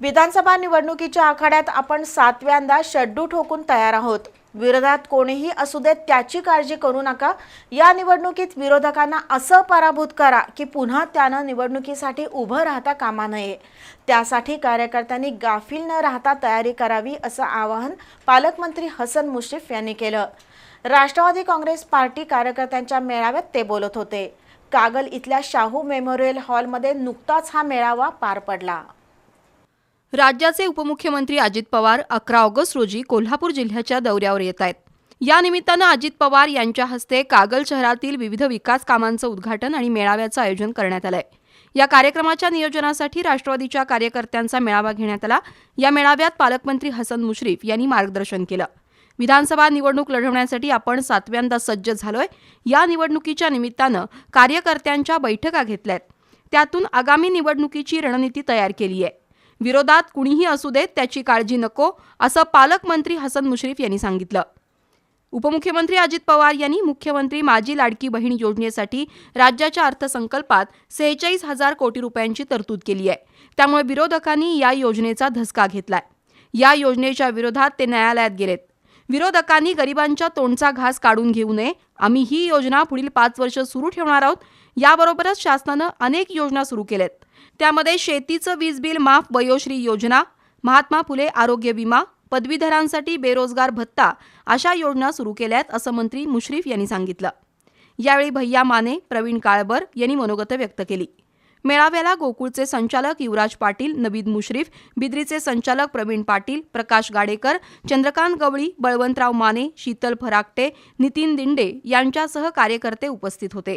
विधानसभा निवडणुकीच्या आखाड्यात आपण सातव्यांदा शड्डू ठोकून तयार आहोत. विरोधात कोणीही असू देत त्याची काळजी करू नका. या निवडणुकीत विरोधकांना असं पराभूत करा की पुन्हा त्यानं निवडणुकीसाठी उभं राहता कामा नये. त्यासाठी कार्यकर्त्यांनी गाफील न राहता तयारी करावी असं आवाहन पालकमंत्री हसन मुश्रीफ यांनी केलं. राष्ट्रवादी काँग्रेस पार्टी कार्यकर्त्यांच्या मेळाव्यात ते बोलत होते. कागल इथल्या शाहू मेमोरियल हॉलमध्ये नुकताच हा मेळावा पार पडला. राज्याचे उपमुख्यमंत्री अजित पवार अकरा ऑगस्ट रोजी कोल्हापूर जिल्ह्याच्या दौऱ्यावर येत आहेत. या निमित्तानं अजित पवार यांच्या हस्ते कागल शहरातील विविध विकास कामांचं उद्घाटन आणि मेळाव्याचं आयोजन करण्यात आलंय. या कार्यक्रमाच्या नियोजनासाठी राष्ट्रवादीच्या कार्यकर्त्यांचा मेळावा घेण्यात आला. या मेळाव्यात पालकमंत्री हसन मुश्रीफ यांनी मार्गदर्शन केलं. विधानसभा निवडणूक लढवण्यासाठी आपण सातव्यांदा सज्ज झालोय. या निवडणुकीच्या निमित्तानं कार्यकर्त्यांच्या बैठका घेतल्यात. त्यातून आगामी निवडणुकीची रणनीती तयार केली आहे विरोधात कुणीही असू देत त्याची काळजी नको असं पालकमंत्री हसन मुश्रीफ यांनी सांगितलं. उपमुख्यमंत्री अजित पवार यांनी मुख्यमंत्री माजी लाडकी बहीण योजनेसाठी राज्याच्या अर्थसंकल्पात सेहेचाळीस हजार कोटी रुपयांची तरतूद केली आहे. त्यामुळे विरोधकांनी या योजनेचा धसका घेतलाय. या योजनेच्या विरोधात ते न्यायालयात गेलेत. विरोधकांनी गरिबांच्या तोंडचा घास काढून घेऊ नये. आम्ही ही योजना पुढील पाच वर्ष सुरू ठेवणार आहोत. याबरोबरच शासनानं अनेक योजना सुरू केल्यात. त्यामध्ये शेतीचं वीज बिल माफ वयोश्री योजना महात्मा फुले आरोग्य विमा पदवीधरांसाठी बेरोजगार भत्ता अशा योजना सुरू केल्यात असं मंत्री मुश्रीफ यांनी सांगितलं. यावेळी भैया माने प्रवीण काळबर यांनी मनोगत व्यक्त केली. मेळाव्याला गोकुळचे संचालक युवराज पाटील नवीद मुश्रीफ बिद्रीचे संचालक प्रवीण पाटील प्रकाश गाडेकर चंद्रकांत गवळी बळवंतराव माने शीतल फराकटे नितीन दिंडे यांच्यासह कार्यकर्ते उपस्थित होते.